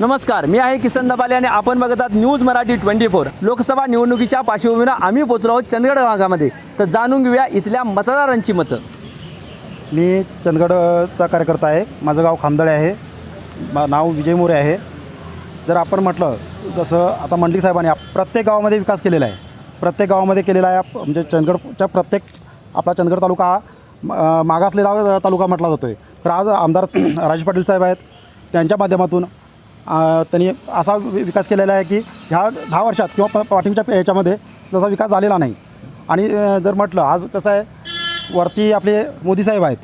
नमस्कार मी आहे किसन दबाले आणि आपण बघत आहात news Marathi twenty four. Lok Sabha निवडणुकीच्या पार्श्वभूमीवर आम्ही पोचलो आहोत चंदगड भागामध्ये. तर जाणून घेऊया इथल्या मतदारांची मतं. मी चंदगडचा कार्यकर्ता आहे. माझं गाव खामदळे आहे. मा- नाव विजय मोरे आहे. जर आपण म्हटलं जसं आता मंडलिक साहेबांनी आप- प्रत्येक गावामध्ये विकास केलेला आहे. प्रत्येक गावामध्ये केलेला आहे आप- म्हणजे चंदगडच्या प्रत्येक आपला चंदगड तालुका हा म- मागासलेला तालुका म्हटला जातो आहे तर आज आमदार राजेश पाटील साहेब आहेत. त्यांच्या माध्यमातून त्यांनी असा विकास केलेला आहे की ह्या दहा वर्षात किंवा प- याच्यामध्ये जसा विकास झालेला नाही. आणि जर म्हटलं आज कसं आहे वरती आपले मोदी साहेब आहेत.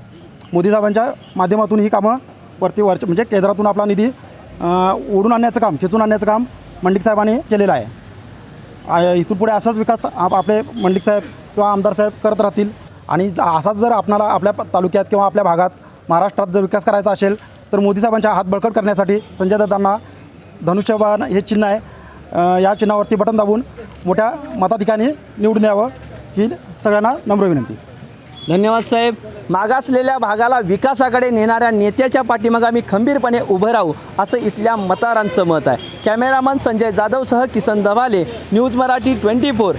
मोदी साहेबांच्या माध्यमातून ही कामं वरती वरच्या म्हणजे केंद्रातून आपला निधी ओढून आणण्याचं काम खेचून आणण्याचं काम मंडिक साहेबांनी केलेलं आहे. इथून पुढे असाच विकास आप आपले मंडिक साहेब किंवा आमदार साहेब करत राहतील. आणि असाच जर आपणाला आपल्या तालुक्यात किंवा आपल्या भागात महाराष्ट्रात जर विकास करायचा असेल तर मोदी साहेबांच्या हात बळकट करण्यासाठी संजय दत्तांना धनुष्यबाण हे चिन्ह आहे. या चिन्हावरती बटन दाबून मोठ्या मताधिकाने निवडून द्यावं ही सगळ्यांना नम्र विनंती. धन्यवाद साहेब. मागासलेल्या भागाला विकासाकडे नेणाऱ्या नेत्याच्या पाठीमागे आम्ही खंबीरपणे उभं राहू असं इथल्या मतदारांचं मत आहे. Cameraman Sanjay जाधवसह Kisan Dawale news Marathi twenty four.